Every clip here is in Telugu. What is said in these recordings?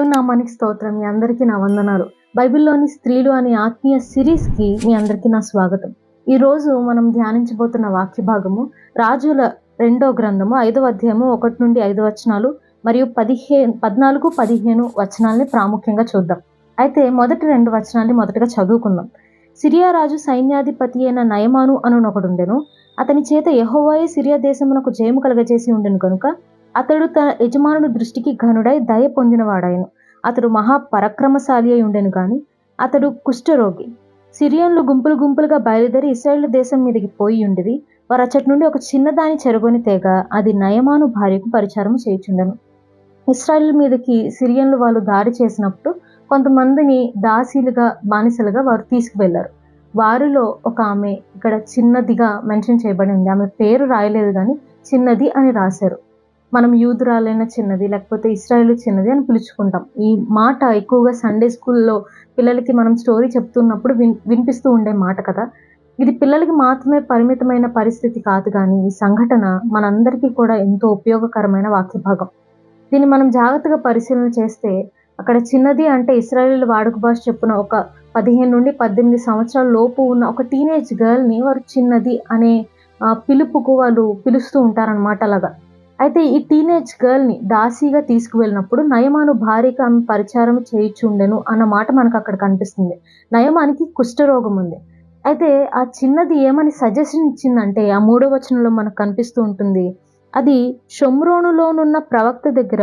దేవుని నామానికి స్తోత్రం. మీ అందరికీ నా వందనాలు. బైబిల్లోని స్త్రీలు అనే ఆత్మీయ సిరీస్కి మీ అందరికీ నా స్వాగతం. ఈ రోజు మనం ధ్యానించబోతున్న వాక్య భాగము రాజుల రెండో గ్రంథము ఐదవ అధ్యాయము ఒకటి నుండి ఐదు వచనాలు మరియు పదిహేను పద్నాలుగు పదిహేను వచనాల్ని ప్రాముఖ్యంగా చూద్దాం. అయితే మొదటి రెండు వచనాల్ని మొదటగా చదువుకుందాం. సిరియా రాజు సైన్యాధిపతి అయిన నయమాను అనునొకడుండెను. అతని చేత యహోవాయే సిరియా దేశమునకు జయము కలగజేసి ఉండెను కనుక అతడు తన యజమానుని దృష్టికి ఘనుడై దయ పొందినవాడాయను అతడు మహా పరక్రమశాలి అయి ఉండెను కానీ అతడు కుష్ఠరోగి. సిరియన్లు గుంపులు గుంపులుగా బయలుదేరి ఇస్రాయేల్ దేశం మీదకి పోయి ఉండిరి వారు అచ్చటి నుండి ఒక చిన్నదాని చెరగొని తెగ అది నయమాను భార్యకు పరిచారం చేయుచుండను. ఇస్రాయేల్ మీదకి సిరియన్లు వాళ్ళు దాడి చేసినప్పుడు కొంతమందిని దాసీలుగా బానిసలుగా వారు తీసుకువెళ్ళారు వారిలో ఒక ఆమె ఇక్కడ చిన్నదిగా మెన్షన్ చేయబడి ఉంది. ఆమె పేరు రాయలేదు కానీ చిన్నది అని రాశారు. మనం యూదురాలైన చిన్నది లేకపోతే ఇస్రాయలు చిన్నది అని పిలుచుకుంటాం. ఈ మాట ఎక్కువగా సండే స్కూల్లో పిల్లలకి మనం స్టోరీ చెప్తున్నప్పుడు విన్ వినిపిస్తూ ఉండే మాట కదా. ఇది పిల్లలకి మాత్రమే పరిమితమైన పరిస్థితి కాదు కానీ ఈ సంఘటన మనందరికీ కూడా ఎంతో ఉపయోగకరమైన వాక్య భాగం దీన్ని మనం జాగ్రత్తగా పరిశీలన చేస్తే అక్కడ చిన్నది అంటే ఇస్రాయేల్ వాడుక భాష చెప్పున ఒక పదిహేను నుండి పద్దెనిమిది సంవత్సరాల లోపు ఉన్న ఒక టీనేజ్ గర్ల్ని వారు చిన్నది అనే పిలుపుకు వాళ్ళు పిలుస్తూ ఉంటారనమాట అలాగా. అయితే ఈ టీనేజ్ గర్ల్ని దాసీగా తీసుకువెళ్ళినప్పుడు నయమాను భార్యకు ఆమె పరిచారం చేయిచుండెను అన్న మాట మనకు అక్కడ కనిపిస్తుంది. నయమానికి కుష్ఠరోగం ఉంది. అయితే ఆ చిన్నది ఏమని సజెషన్ ఇచ్చిందంటే ఆ మూడో వచనంలో మనకు కనిపిస్తూ ఉంటుంది అది షొమ్రోనులోనున్న ప్రవక్త దగ్గర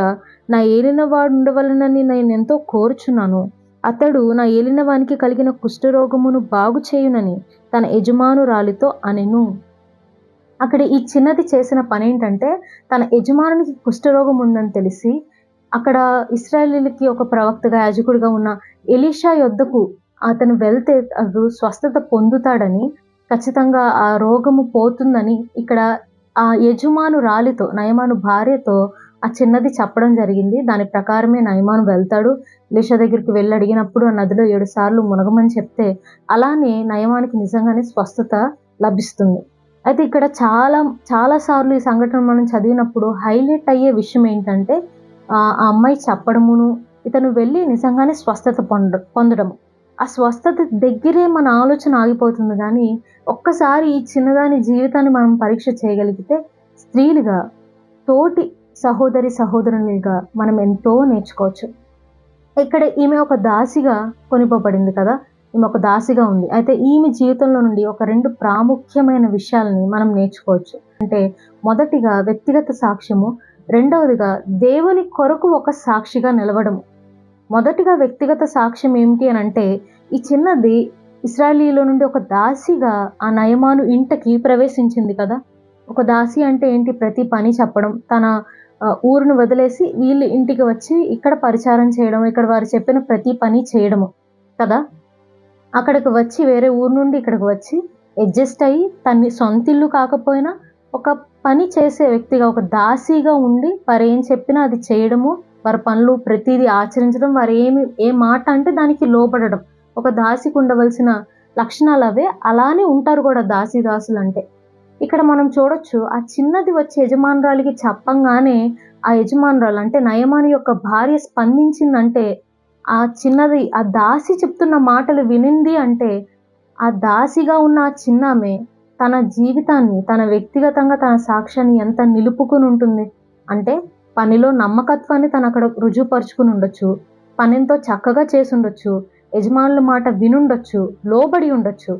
నా ఏలినవాడు ఉండవలనని నేను ఎంతో కోరుచున్నాను. అతడు నా ఏలినవానికి కలిగిన కుష్ఠరోగమును బాగు చేయునని తన యజమానురాలితో అనెను. అక్కడ ఈ చిన్నది చేసిన పని ఏంటంటే తన యజమానునికి కుష్ఠరోగం ఉందని తెలిసి అక్కడ ఇస్రాయలీలకి ఒక ప్రవక్తగా యాజకుడిగా ఉన్న ఎలీషా యొద్దకు అతను వెళ్తే అతడు స్వస్థత పొందుతాడని ఖచ్చితంగా ఆ రోగము పోతుందని ఇక్కడ ఆ యజమాను రాలితో నయమాను భార్యతో ఆ చిన్నది చెప్పడం జరిగింది. దాని ప్రకారమే నయమాను వెళ్తాడు. లిష దగ్గరికి వెళ్ళి అడిగినప్పుడు ఆ నదిలో ఏడు సార్లు మునగమని చెప్తే అలానే నయమానికి నిజంగానే స్వస్థత లభిస్తుంది. అయితే ఇక్కడ చాలా చాలా సార్లు ఈ సంఘటన మనం చదివినప్పుడు హైలైట్ అయ్యే విషయం ఏంటంటే ఆ ఆ అమ్మాయి చెప్పడమును ఇతను వెళ్ళి నిజంగానే స్వస్థత పొంద పొందడము. ఆ స్వస్థత దగ్గరే మన ఆలోచన ఆగిపోతుంది కానీ ఒక్కసారి ఈ చిన్నదాని జీవితాన్ని మనం పరీక్ష చేయగలిగితే స్త్రీలుగా తోటి సహోదరి సహోదరునిగా మనం ఎంతో నేర్చుకోవచ్చు. ఇక్కడ ఈమె ఒక దాసిగా కొనిపోబడింది కదా? ఈమె ఒక దాసిగా ఉంది. అయితే ఈమె జీవితంలో నుండి ఒక రెండు ప్రాముఖ్యమైన విషయాలని మనం నేర్చుకోవచ్చు. అంటే మొదటిగా వ్యక్తిగత సాక్ష్యము రెండవదిగా దేవుని కొరకు ఒక సాక్షిగా నిలవడము. మొదటిగా వ్యక్తిగత సాక్ష్యం ఏమిటి అని అంటే ఈ చిన్నది ఇస్రాయలీలో నుండి ఒక దాసిగా ఆ నయమాను ఇంటికి ప్రవేశించింది కదా? ఒక దాసి అంటే ఏంటి? ప్రతి పని చెప్పడం తన ఊరును వదిలేసి వీళ్ళు ఇంటికి వచ్చి ఇక్కడ పరిచారం చేయడం ఇక్కడ వారు చెప్పిన ప్రతి పని చేయడము కదా? అక్కడికి వచ్చి వేరే ఊరు నుండి ఇక్కడికి వచ్చి అడ్జస్ట్ అయ్యి తన్ని సొంత ఇల్లు కాకపోయినా ఒక పని చేసే వ్యక్తిగా ఒక దాసీగా ఉండి వారు ఏం చెప్పినా అది చేయడము వారి పనులు ప్రతిదీ ఆచరించడం వారు ఏమి ఏ మాట అంటే దానికి లోపడడం ఒక దాసికి ఉండవలసిన లక్షణాలు అవే అలానే ఉంటారు కూడా దాసి దాసులు అంటే. ఇక్కడ మనం చూడొచ్చు ఆ చిన్నది వచ్చి యజమానురాలికి చెప్పంగానే ఆ యజమానురాలు అంటే నయమాని యొక్క భార్య స్పందించిందంటే ఆ చిన్నది ఆ దాసి చెప్తున్న మాటలు వినింది అంటే ఆ దాసిగా ఉన్న ఆ చిన్నామె తన జీవితాన్ని తన వ్యక్తిగతంగా తన సాక్ష్యాన్ని ఎంత నిలుపుకుని ఉంటుంది అంటే పనిలో నమ్మకత్వాన్ని తను అక్కడ రుజువుపరుచుకుని ఉండొచ్చు పనింతో చక్కగా చేసి ఉండొచ్చు యజమానుల మాట వినుండొచ్చు లోబడి ఉండొచ్చు.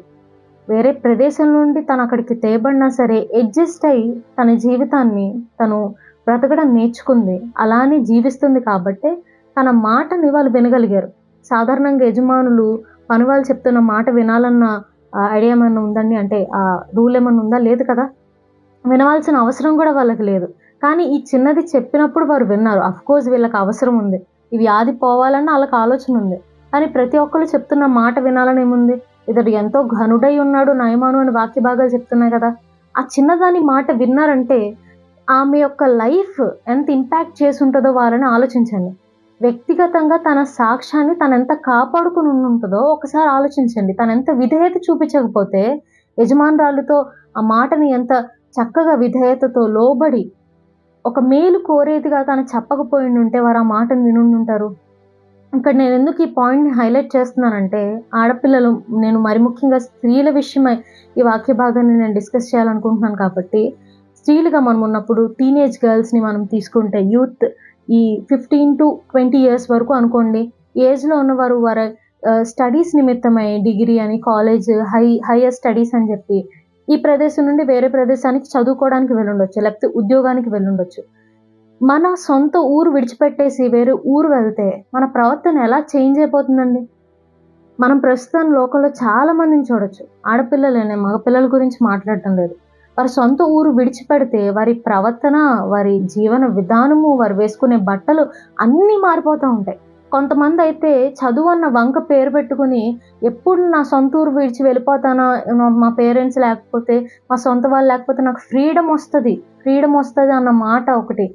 వేరే ప్రదేశం నుండి తను అక్కడికి తేబడినా సరే అడ్జస్ట్ అయ్యి తన జీవితాన్ని తను బ్రతకడం నేర్చుకుంది. అలానే జీవిస్తుంది కాబట్టి తన మాటని వాళ్ళు వినగలిగారు. సాధారణంగా యజమానులు పని వాళ్ళు చెప్తున్న మాట వినాలన్న ఐడియా ఏమైనా ఉందండి? అంటే ఆ రూల్ ఏమైనా ఉందా? లేదు కదా? వినవలసిన అవసరం కూడా వాళ్ళకి లేదు. కానీ ఈ చిన్నది చెప్పినప్పుడు వారు విన్నారు. కోర్స్ వీళ్ళకి అవసరం ఉంది. ఈ వ్యాధి పోవాలన్న వాళ్ళకి ఆలోచన ఉంది. కానీ ప్రతి ఒక్కరు చెప్తున్న మాట వినాలని ఏముంది? ఇతడు ఎంతో ఘనుడై ఉన్నాడు నయమాను అని వాక్య భాగాలు చెప్తున్నాయి కదా. ఆ చిన్నదాని మాట విన్నారంటే ఆమె యొక్క లైఫ్ ఎంత ఇంపాక్ట్ చేసి ఉంటుందో వారని ఆలోచించండి. వ్యక్తిగతంగా తన సాక్ష్యాన్ని తనెంత ఎంత కాపాడుకుని ఉంటుందో ఒకసారి ఆలోచించండి. తనెంత ఎంత విధేయత చూపించకపోతే యజమానురాలుతో ఆ మాటని ఎంత చక్కగా విధేయతతో లోబడి ఒక మేలు కోరేదిగా తను చెప్పకపోయి ఉంటే వారు ఆ మాటను వినుండుంటారు. ఇక్కడ నేను ఎందుకు ఈ పాయింట్ని హైలైట్ చేస్తున్నానంటే ఆడపిల్లలు నేను మరి ముఖ్యంగా స్త్రీల విషయమై ఈ వాక్య భాగాన్ని నేను డిస్కస్ చేయాలనుకుంటున్నాను కాబట్టి స్త్రీలుగా మనం ఉన్నప్పుడు టీనేజ్ గర్ల్స్ని మనం తీసుకుంటే యూత్ ఈ ఫిఫ్టీన్ టు ట్వంటీ ఇయర్స్ వరకు అనుకోండి ఏజ్లో ఉన్నవారు వారి స్టడీస్ నిమిత్తమై డిగ్రీ అని కాలేజ్ హై హైయర్ స్టడీస్ అని చెప్పి ఈ ప్రదేశం నుండి వేరే ప్రదేశానికి చదువుకోవడానికి వెళ్ళుండొచ్చు లేకపోతే ఉద్యోగానికి వెళ్ళుండొచ్చు. మన సొంత ఊరు విడిచిపెట్టేసి వేరే ఊరు వెళ్తే మన ప్రవర్తన ఎలా చేంజ్ అయిపోతుందండి? మనం ప్రస్తుతం లోకంలో చాలా మందిని చూడొచ్చు. ఆడపిల్లలేనే మగపిల్లల గురించి మాట్లాడటం లేదు. వారి సొంత ఊరు విడిచిపెడితే వారి ప్రవర్తన వారి జీవన విధానము వారు వేసుకునే బట్టలు అన్నీ మారిపోతూ ఉంటాయి. కొంతమంది అయితే చదువు అన్న వంక పేరు పెట్టుకుని ఎప్పుడు నా సొంత ఊరు విడిచి వెళ్ళిపోతానా మా పేరెంట్స్ లేకపోతే మా సొంత వాళ్ళు లేకపోతే నాకు ఫ్రీడమ్ వస్తుంది. ఫ్రీడమ్ వస్తుంది అన్న మాట ఒకటి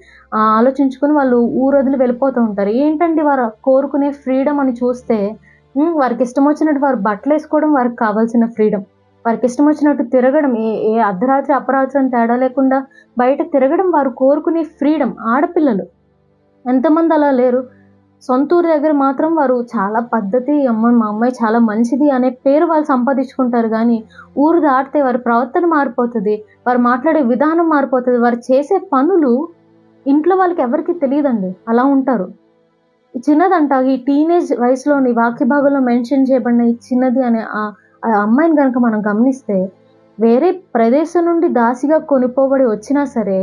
ఆలోచించుకుని వాళ్ళు ఊరు వదిలి వెళ్ళిపోతూ ఉంటారు. ఏంటండి వారు కోరుకునే ఫ్రీడమ్ అని చూస్తే వారికి ఇష్టం వచ్చినట్టు వారు బట్టలు వేసుకోవడం వారికి కావాల్సిన ఫ్రీడమ్. వారికి ఇష్టం వచ్చినట్టు తిరగడం ఏ ఏ అర్ధరాత్రి అపరాత్రి అని తేడా లేకుండా బయట తిరగడం వారు కోరుకునే ఫ్రీడమ్ ఆడపిల్లలు. ఎంతమంది అలా లేరు? సొంత ఊరు దగ్గర మాత్రం వారు చాలా పద్ధతి అమ్మ మా అమ్మాయి చాలా మంచిది అనే పేరు వాళ్ళు సంపాదించుకుంటారు. కానీ ఊరు దాటితే వారి ప్రవర్తన మారిపోతుంది వారు మాట్లాడే విధానం మారిపోతుంది వారు చేసే పనులు ఇంట్లో వాళ్ళకి ఎవరికి తెలియదండి. అలా ఉంటారు. చిన్నదంట ఈ టీనేజ్ వయసులోని వాక్య భాగంలో మెన్షన్ చేయబడిన ఈ చిన్నది అనే ఆ ఆ అమ్మాయిని కనుక మనం గమనిస్తే వేరే ప్రదేశం నుండి దాసిగా కొనుక్కోబడి వచ్చినా సరే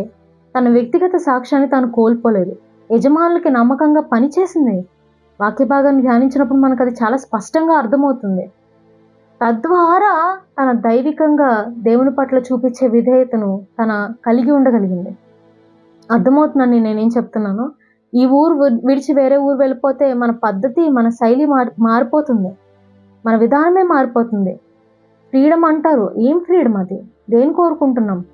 తన వ్యక్తిగత సాక్ష్యాన్ని తాను కోల్పోలేదు. యజమానులకి నమ్మకంగా పనిచేసింది వాక్య భాగాన్ని ధ్యానించినప్పుడు మనకు అది చాలా స్పష్టంగా అర్థమవుతుంది. తద్వారా తన దైవికంగా దేవుని పట్ల చూపించే విధేయతను తన కలిగి ఉండగలిగింది. అర్థమవుతుందని నేనేం చెప్తున్నాను? ఈ ఊరు విడిచి వేరే ఊరు వెళ్ళిపోతే మన పద్ధతి మన శైలి మారి మారిపోతుంది. మన విధానమే మారిపోతుంది. ఫ్రీడమ్ అంటారు. ఏం ఫ్రీడమ్ అది? దేని కోరుకుంటున్నాం?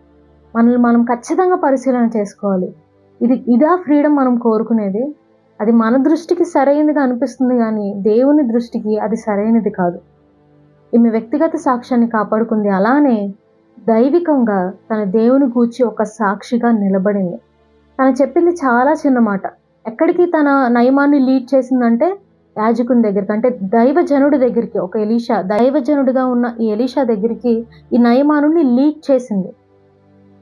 మనల్ని మనం ఖచ్చితంగా పరిశీలన చేసుకోవాలి. ఇది ఇదా ఫ్రీడమ్ మనం కోరుకునేది? అది మన దృష్టికి సరైనదిగా అనిపిస్తుంది కానీ దేవుని దృష్టికి అది సరైనది కాదు. ఈమె వ్యక్తిగత సాక్ష్యాన్ని కాపాడుకుంది. అలానే దైవికంగా తన దేవుని గూర్చి ఒక సాక్షిగా నిలబడింది. తను చెప్పింది చాలా చిన్న మాట. ఎక్కడికి తన నయమాన్ని లీడ్ చేసిందంటే యాజకుని దగ్గరికి అంటే దైవజనుడి దగ్గరికి ఒక ఎలీషా దైవజనుడిగా ఉన్న ఈ ఎలీషా దగ్గరికి ఈ నయమానుని లీడ్ చేసింది.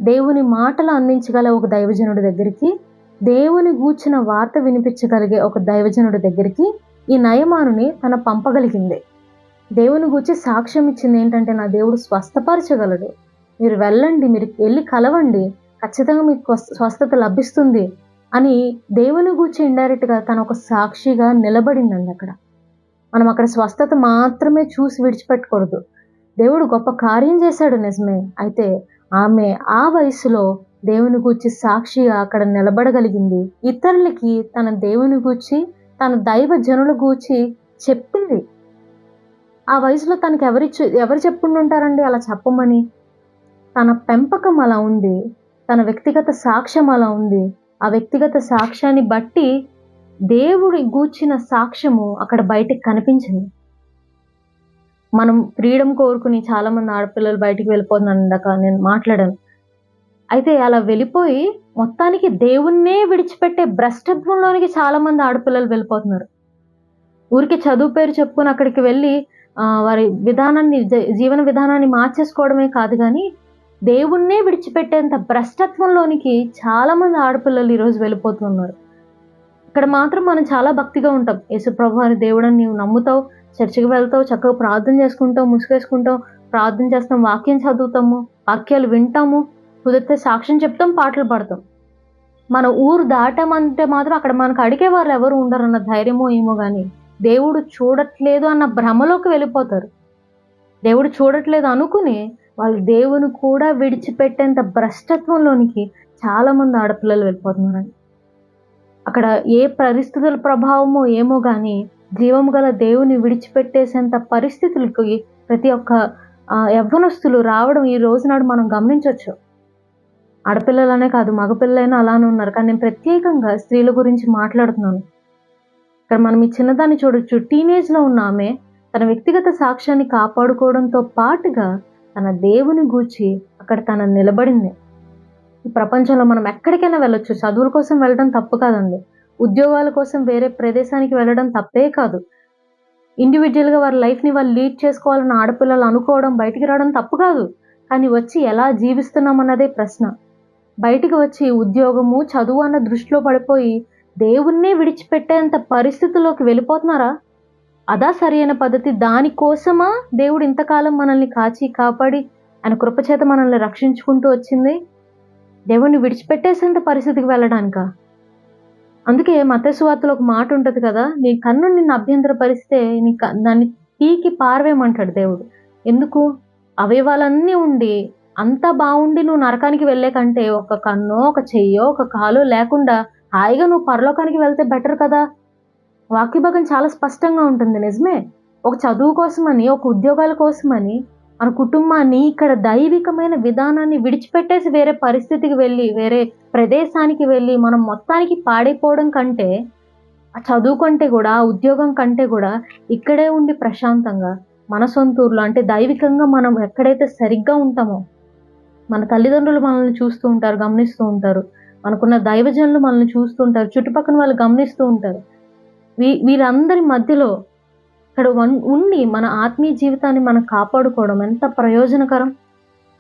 దేవుని మాటలు అందించగల ఒక దైవజనుడి దగ్గరికి దేవుని గూర్చిన వార్త వినిపించగలిగే ఒక దైవజనుడి దగ్గరికి ఈ నయమానుని తన పంపగలిగింది. దేవుని గూర్చి సాక్ష్యం ఇచ్చింది ఏంటంటే నా దేవుడు స్వస్థపరచగలడు. మీరు వెళ్ళండి మీరు వెళ్ళి కలవండి ఖచ్చితంగా మీకు స్వస్థత లభిస్తుంది అని దేవుని గూర్చి ఇండైరెక్ట్గా తన ఒక సాక్షిగా నిలబడిందండి అక్కడ. మనం అక్కడ స్వస్థత మాత్రమే చూసి విడిచిపెట్టకూడదు దేవుడు గొప్ప కార్యం చేశాడు నిజమే. అయితే ఆమె ఆ వయసులో దేవుని గూర్చి సాక్షిగా అక్కడ నిలబడగలిగింది. ఇతరులకి తన దేవుని గూర్చి తన దైవ జనుల గూర్చి చెప్పింది. ఆ వయసులో తనకి ఎవరి ఎవరు చెప్పుండుంటారండి అలా చెప్పమని? తన పెంపకం అలా ఉంది. తన వ్యక్తిగత సాక్ష్యం అలా ఉంది. ఆ వ్యక్తిగత సాక్ష్యాన్ని బట్టి దేవుడి గూర్చిన సాక్ష్యము అక్కడ బయటకు కనిపించింది. మనం ఫ్రీడమ్ కోరుకుని చాలా మంది ఆడపిల్లలు బయటికి వెళ్ళిపోతున్నాను ఇందాక నేను మాట్లాడాను. అయితే అలా వెళ్ళిపోయి మొత్తానికి దేవుణ్ణే విడిచిపెట్టే భ్రష్టత్వంలోనికి చాలా మంది ఆడపిల్లలు వెళ్ళిపోతున్నారు. ఊరికి చదువు పేరు చెప్పుకొని అక్కడికి వెళ్ళి వారి విధానాన్ని జీవన విధానాన్ని మార్చేసుకోవడమే కాదు కానీ దేవుణ్ణే విడిచిపెట్టేంత భ్రష్టత్వంలోనికి చాలా మంది ఆడపిల్లలు ఈరోజు వెళ్ళిపోతున్నారు. ఇక్కడ మాత్రం మనం చాలా భక్తిగా ఉంటాం. యేసుప్రభు అని దేవుడని నీవు నమ్ముతావు చర్చికి వెళ్తావు చక్కగా ప్రార్థన చేసుకుంటావు ముసుగేసుకుంటావు ప్రార్థన చేస్తాం వాక్యం చదువుతాము వాక్యాలు వింటాము కుదిరితే సాక్ష్యం చెప్తాం పాటలు పాడతాం. మన ఊరు దాటామంటే మాత్రం అక్కడ మనకు అడిగే వాళ్ళు ఎవరు ఉండరు అన్న ధైర్యమో ఏమో కానీ దేవుడు చూడట్లేదు అన్న భ్రమలోకి వెళ్ళిపోతారు. దేవుడు చూడట్లేదు అనుకుని వాళ్ళు దేవుని కూడా విడిచిపెట్టేంత భ్రష్టత్వంలోనికి చాలామంది ఆడపిల్లలు వెళ్ళిపోతున్నారండి. అక్కడ ఏ పరిస్థితుల ప్రభావమో ఏమో కానీ జీవము గల దేవుని విడిచిపెట్టేసేంత పరిస్థితులకి ప్రతి ఒక్క యవ్వనస్తులు రావడం ఈ రోజు నాడు మనం గమనించవచ్చు ఆడపిల్లలనే కాదు మగపిల్లలైనా అలానే ఉన్నారు. కానీ నేను ప్రత్యేకంగా స్త్రీల గురించి మాట్లాడుతున్నాను. ఇక్కడ మనం ఈ చిన్నదాన్ని చూడొచ్చు. టీనేజ్లో ఉన్న ఆమె తన వ్యక్తిగత సాక్ష్యాన్ని కాపాడుకోవడంతో పాటుగా తన దేవుని గూర్చి అక్కడ తన నిలబడింది. ఈ ప్రపంచంలో మనం ఎక్కడికైనా వెళ్ళొచ్చు. చదువుల కోసం వెళ్ళడం తప్పు కాదండి. ఉద్యోగాల కోసం వేరే ప్రదేశానికి వెళ్ళడం తప్పే కాదు. ఇండివిజువల్గా వారి లైఫ్ని వాళ్ళు లీడ్ చేసుకోవాలని ఆడపిల్లలు అనుకోవడం బయటికి రావడం తప్పు కాదు. కానీ వచ్చి ఎలా జీవిస్తున్నాం అన్నదే ప్రశ్న. బయటికి వచ్చి ఉద్యోగము చదువు అన్న దృష్టిలో పడిపోయి దేవుణ్ణే విడిచిపెట్టేంత పరిస్థితుల్లోకి వెళ్ళిపోతున్నారా? అదా సరైన పద్ధతి. దానికోసమా దేవుడు ఇంతకాలం మనల్ని కాచి కాపాడి ఆయన కృపచేత మనల్ని రక్షించుకుంటూ వచ్చింది? దేవుణ్ణి విడిచిపెట్టేసేంత పరిస్థితికి వెళ్ళడానిక? అందుకే మతస్వార్తలో ఒక మాట ఉంటుంది కదా నీ కన్ను నిన్ను అభ్యంతరపరిస్తే నీ క- దాన్ని పీకి పారవేయమంటాడు దేవుడు. ఎందుకు? అవయవాలన్నీ ఉండి అంతా బాగుండి నువ్వు నరకానికి వెళ్ళే కంటే ఒక కన్నో ఒక చెయ్యో ఒక కాలు లేకుండా హాయిగా నువ్వు పరలోకానికి వెళ్తే బెటర్ కదా? వాక్యభాగం చాలా స్పష్టంగా ఉంటుంది నిజమే. ఒక చదువు కోసమని ఒక ఉద్యోగాల కోసమని మన కుటుంబాన్ని ఇక్కడ దైవికమైన విధానాన్ని విడిచిపెట్టేసి వేరే పరిస్థితికి వెళ్ళి వేరే ప్రదేశానికి వెళ్ళి మనం మొత్తానికి పాడైపోవడం కంటే చదువుకుంటే చదువు కంటే కూడా ఉద్యోగం కంటే కూడా ఇక్కడే ఉండి ప్రశాంతంగా మన సొంత ఊర్లో అంటే దైవికంగా మనం ఎక్కడైతే సరిగ్గా ఉంటామో మన తల్లిదండ్రులు మనల్ని చూస్తూ ఉంటారు గమనిస్తూ ఉంటారు. మనకున్న దైవజనులు మనల్ని చూస్తూ ఉంటారు చుట్టుపక్కల వాళ్ళు గమనిస్తూ ఉంటారు. వీ వీరందరి మధ్యలో ఇక్కడ వన్- ఉండి మన ఆత్మీయ జీవితాన్ని మనం కాపాడుకోవడం ఎంత ప్రయోజనకరం.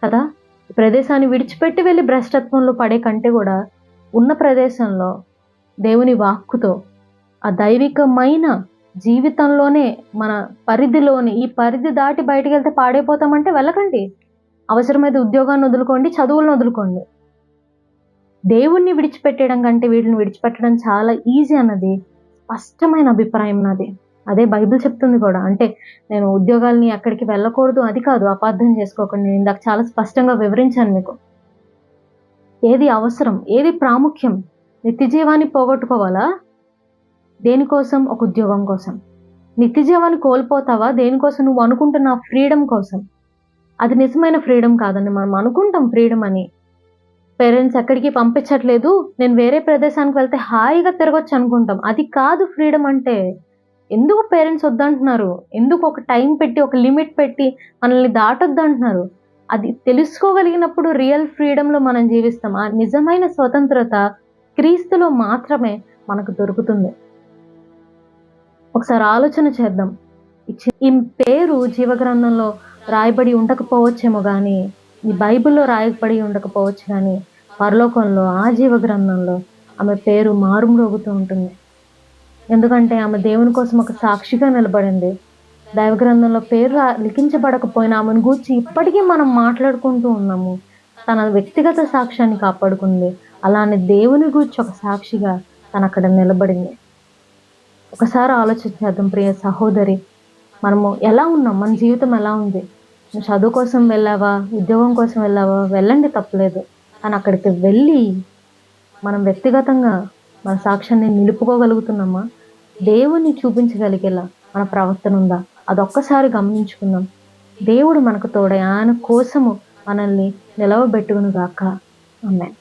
కదా? ప్రదేశాన్ని విడిచిపెట్టి వెళ్ళి భ్రష్టత్వంలో పడే కంటే కూడా ఉన్న ప్రదేశంలో దేవుని వాక్కుతో ఆ దైవికమైన జీవితంలోనే మన పరిధిలోని ఈ పరిధి దాటి బయటికి వెళ్తే పాడైపోతామంటే వెళ్ళకండి. అవసరమైతే ఉద్యోగాన్ని వదులుకోండి చదువులను వదులుకోండి. దేవుణ్ణి విడిచిపెట్టడం కంటే వీటిని విడిచిపెట్టడం చాలా ఈజీ అన్నది స్పష్టమైన అభిప్రాయం నాది. అదే బైబిల్ చెప్తుంది కూడా. అంటే నేను ఉద్యోగాల్ని ఎక్కడికి వెళ్ళకూడదు అది కాదు అపార్థం చేసుకోకండి. నేను ఇందాక చాలా స్పష్టంగా వివరించాను మీకు. ఏది అవసరం ఏది ప్రాముఖ్యం? నిత్య జీవాన్ని పోగొట్టుకోవాలా? దేనికోసం? ఒక ఉద్యోగం కోసం. నిత్య జీవాన్ని కోల్పోతావా? దేనికోసం? నువ్వు అనుకుంటున్న ఫ్రీడమ్ కోసం. అది నిజమైన ఫ్రీడమ్ కాదండి. మనం అనుకుంటాం ఫ్రీడమ్ అని. పేరెంట్స్ ఎక్కడికి పంపించట్లేదు. నేను వేరే ప్రదేశానికి వెళ్తే హాయిగా తిరగొచ్చు అనుకుంటాం. అది కాదు ఫ్రీడమ్ అంటే. ఎందుకు పేరెంట్స్ వద్దంటున్నారు? ఎందుకు ఒక టైం పెట్టి ఒక లిమిట్ పెట్టి మనల్ని దాటొద్దు అంటున్నారు అది తెలుసుకోగలిగినప్పుడు రియల్ ఫ్రీడంలో మనం జీవిస్తాం. ఆ నిజమైన స్వతంత్రత క్రీస్తులో మాత్రమే మనకు దొరుకుతుంది. ఒకసారి ఆలోచన చేద్దాం. ఈ పేరు జీవగ్రంథంలో రాయబడి ఉండకపోవచ్చేమో కానీ ఈ బైబిల్లో రాయబడి ఉండకపోవచ్చు కానీ పరలోకంలో ఆ జీవ గ్రంథంలో ఆమె పేరు మారుమ్రోగుతూ ఉంటుంది. ఎందుకంటే ఆమె దేవుని కోసం ఒక సాక్షిగా నిలబడింది. దైవ గ్రంథంలో పేరు లిఖించబడకపోయినా ఆమెను గూర్చి ఇప్పటికీ మనం మాట్లాడుకుంటూ ఉన్నాము. తన వ్యక్తిగత సాక్ష్యాన్ని కాపాడుకుంది. అలానే దేవుని గూర్చి ఒక సాక్షిగా తను అక్కడ నిలబడింది. ఒకసారి ఆలోచించేద్దాం ప్రియ సహోదరి. మనము ఎలా ఉన్నాం? మన జీవితం ఎలా ఉంది? నువ్వు చదువు కోసం వెళ్ళావా? ఉద్యోగం కోసం వెళ్ళావా? వెళ్ళండి తప్పలేదు. కానీ అక్కడికి వెళ్ళి మనం వ్యక్తిగతంగా మన సాక్ష్యాన్ని నిలుపుకోగలుగుతున్నామా? దేవుని చూపించగలిగేలా మన ప్రవర్తన ఉందా? అదొక్కసారి గమనించుకుందాం. దేవుడు మనకు తోడై ఆయన కోసము మనల్ని నిలవబెట్టుకుని గాక అమ్మాయి